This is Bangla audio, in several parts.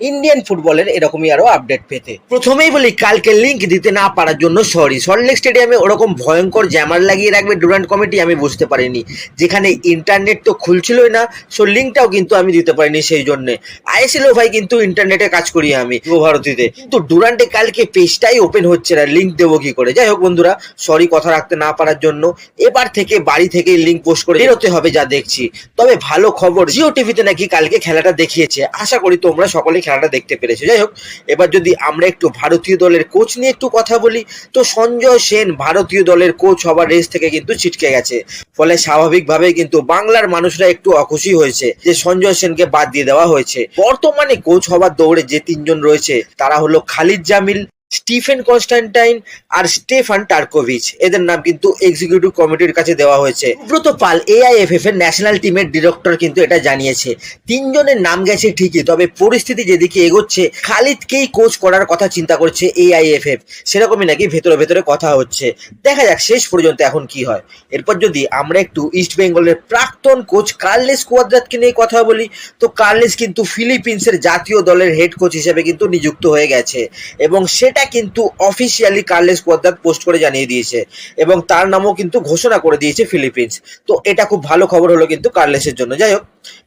ইন্ডিয়ান ফুটবলের এরকমই আরও আপডেট পেতে। প্রথমেই বলি, কালকে লিংক দিতে না পারার জন্য সরি সল্টলেক স্টেডিয়ামে ওরকম ভয়ঙ্কর জ্যামার লাগিয়ে রাখবে ডুরান্ট কমিটি আমি বুঝতে পারিনি। যেখানে ইন্টারনেট তো খুলছিলই না সো লিঙ্কটাও কিন্তু আমি দিতে পারিনি সেই জন্যে। আইএসএলও ভাই কিন্তু ইন্টারনেটে কাজ করি আমি ভারতীতে কিন্তু ডুরান্টে কালকে পেজটাই ওপেন হচ্ছে না লিঙ্ক দেবো কি করে? যাই হোক বন্ধুরা সরি কথা রাখতে না পারার জন্য। এবার থেকে বাড়ি থেকে লিঙ্ক পোস্ট করে বেরোতে হবে যা দেখছি। তবে ভালো খবর জিও টিভিতে নাকি কালকে খেলাটা দেখিয়েছে। আশা করি তোমরা সকলে খেলাটা দেখতে পেরেছে। যাই হোক, এবার যদি আমরা একটু ভারতীয় দলের কোচ নিয়ে একটু কথা বলি, তো সঞ্জয় সেন ভারতীয় দলের কোচ হবার রেস থেকে কিন্তু ছিটকে গেছে। ফলে স্বাভাবিকভাবে কিন্তু বাংলার মানুষরা একটু অখুশি হয়েছে যে সঞ্জয় সেনকে বাদ দিয়ে দেওয়া হয়েছে। বর্তমানে কোচ হবার দৌড়ে যে তিনজন রয়েছে, তারা হলো খালিদ জামিল স্টিফেন কনস্ট্যান্টাইন আর স্টেফান টার্কোভিচ। এদের নাম কিন্তু এক্সিকিউটিভ কমিটির কাছে দেওয়া হয়েছে। ব্রত পাল এআইএফএফ এর ন্যাশনাল টিমের ডিরেক্টর কিন্তু এটা জানিয়েছে। তিনজনের নাম গেছে ঠিকই, তবে পরিস্থিতি যেদিকে এগোচ্ছে, খালিদকেই কোচ করার কথা চিন্তা করছে এআইএফএফ সেরকমই নাকি ভেতরে ভেতরে কথা হচ্ছে। দেখা যাক শেষ পর্যন্ত এখন কি হয়। এরপর যদি আমরা একটু ইস্ট বেঙ্গলের প্রাক্তন কোচ কার্লেস কুয়াদ্রাতকে নিয়ে কথা বলি, তো কার্লেস কিন্তু ফিলিপিন্সের জাতীয় দলের হেড কোচ হিসেবে কিন্তু নিযুক্ত হয়ে গেছে। এবং সেটা কিন্তু অফিসিয়ালি কার্লেস কুয়াদ্রাত পোস্ট করে জানিয়ে দিয়েছে এবং তার নামও কিন্তু ঘোষণা করে দিয়েছে ফিলিপিন্স তো এটা খুব ভালো খবর হলো কিন্তু কার্লেসের জন্য। যাই হোক,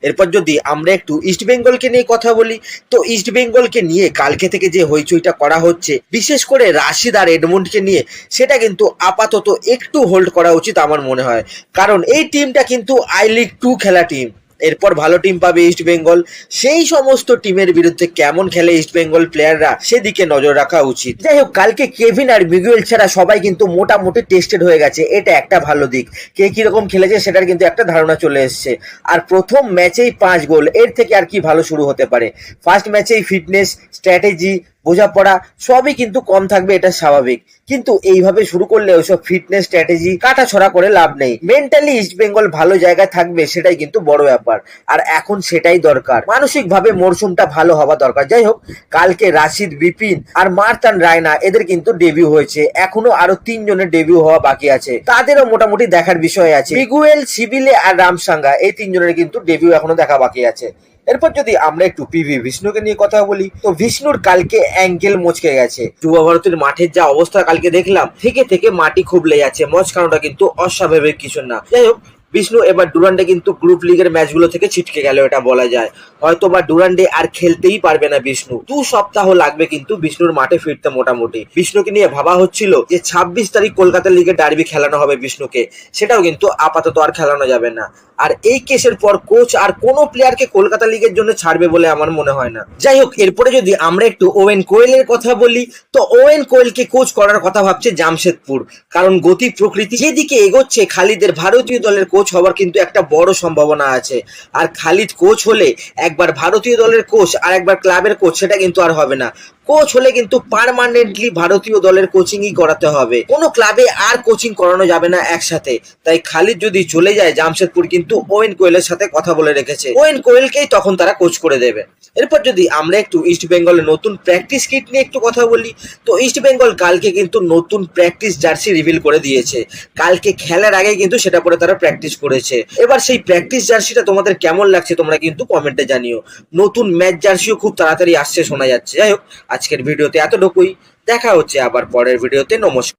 এরপর যদি আমরা একটু ইস্ট বেঙ্গলকে নিয়ে কথা বলি, তো ইস্ট বেঙ্গলকে নিয়ে কালকে থেকে যে হইচইটা করা হচ্ছে, বিশেষ করে রাশিদ আর এডমন্ডকে নিয়ে, সেটা কিন্তু আপাতত একটু হোল্ড করা উচিত আমার মনে হয়। কারণ এই টিমটা কিন্তু আই লিগ টু খেলা টিম এরপর ভালো টিম পাবে ইস্ট বেঙ্গল সেই সমস্ত টিমের বিরুদ্ধে কেমন খেলে ইস্ট বেঙ্গল প্লেয়াররা সেদিকে নজর রাখা উচিত। যাই হোক, কালকে কেভিন আর মিগুয়েল ছাড়া সবাই কিন্তু মোটামুটি টেস্টেড হয়ে গেছে। এটা একটা ভালো দিক। কে কীরকম খেলেছে সেটার কিন্তু একটা ধারণা চলে এসছে। আর প্রথম ম্যাচেই পাঁচ গোল, এর থেকে আর কি ভালো শুরু হতে পারে? ফার্স্ট ম্যাচেই ফিটনেস স্ট্র্যাটেজি বোঝাপড়া সবই কিন্তু কম থাকবে, এটা স্বাভাবিক। কিন্তু এইভাবে শুরু করলে ওইসব ফিটনেস স্ট্র্যাটেজি কাটা ছড়া করে লাভ নেই। মেন্টালি ইস্ট বেঙ্গল ভালো জায়গায় থাকবে, সেটাই কিন্তু বড় ব্যাপার। আর এখন সেটাই দরকার। মানসিক ভাবে মরশুমটা ভালো হওয়া দরকার। যাই হোক, কালকে রাশিদ, বিপিন আর মার্তান রায়না, এদের কিন্তু ডেবিউ হয়েছে। এখনও আরও তিনজনের ডেবিউ হওয়া বাকি আছে। তাদেরও মোটামুটি দেখার বিষয় আছে। মিগুয়েল সিবিলে আর রামসাঙ্গা, এই তিনজনের কিন্তু ডেবিউ এখনও দেখা বাকি আছে। এরপর যদি আমরা একটু পিভি বিষ্ণুকে নিয়ে কথা বলি, তো বিষ্ণুর কালকে অ্যাঙ্গেল মচকে গেছে। যুব ভারতের মাঠের যা অবস্থা কালকে দেখলাম, থেকে থেকে মাটি খুবলে যাচ্ছে। মচকানোটা কিন্তু অস্বাভাবিক কিছু না। যাই হোক বিষ্ণু, এবার ডুরান্ডে কিন্তু গ্রুপ লিগের ম্যাচগুলো থেকে ছিটকে গেল, এটা বলা যায়। হয়তো বা ডুরান্ডে আর খেলতেই পারবে না বিষ্ণু। দু সপ্তাহ লাগবে কিন্তু বিষ্ণুর মাঠে ফিরতে মোটামুটি। বিষ্ণুকে নিয়ে ভাবা হচ্ছিল যে ছাব্বিশ তারিখ কলকাতা লিগে ডার্বি খেলানো হবে বিষ্ণুকে। সেটাও কিন্তু আপাতত আর খেলানো যাবে না। আর এই কেসের পর কোচ আর কোনো প্লেয়ারকে কলকাতা লিগের জন্য ছাড়বে বলে আমার মনে হয় না। যাই হোক, এরপরে যদি আমরা একটু ওয়েন কোয়েলের কথা বলি, তো ওয়েন কোয়েলকে কোচ করার কথা ভাবছে জামশেদপুর। কারণ গতি প্রকৃতি যেদিকে এগোচ্ছে, খালিদের ভারতীয় দলের কোচ হওয়ার কিন্তু একটা বড় সম্ভাবনা আছে। আর খালিদ কোচ হলে একবার ভারতীয় দলের কোচ আর একবার ক্লাবের কোচ সেটা কিন্তু আর হবে না। কোচ হলে কিন্তু পার্মানেন্টলি ভারতীয় দলের কোচিংই করাতে হবে। কোনো ক্লাবে আর কোচিং করানো যাবে না একসাথে। তাই খালিদ যদি চলে যায়, জামশেদপুর কিন্তু ওয়েন কোয়েলের সাথে কথা বলে রেখেছে। ওয়েন কোয়েলকেই তখন তারা কোচ করে দেবে। এরপর যদি আমরা একটু ইস্ট বেঙ্গলের নতুন প্র্যাকটিস কিট নিয়ে একটু কথা বলি, তো ইস্ট বেঙ্গল কালকে কিন্তু নতুন প্র্যাকটিস জার্সি রিভিল করে দিয়েছে। কালকে খেলার আগে কিন্তু সেটা পরে তারা প্র্যাকটিস করেছে। এবার সেই প্র্যাকটিস জার্সিটা তোমাদের কেমন লাগছে তোমরা কিন্তু কমেন্টে জানিও। নতুন ম্যাচ জার্সিও খুব তাড়াতাড়ি আসছে, শোনা যাচ্ছে। যাই হোক, আজকের ভিডিওতে এতটুকুই। দেখা হচ্ছে আবার পরের ভিডিওতে। নমস্কার।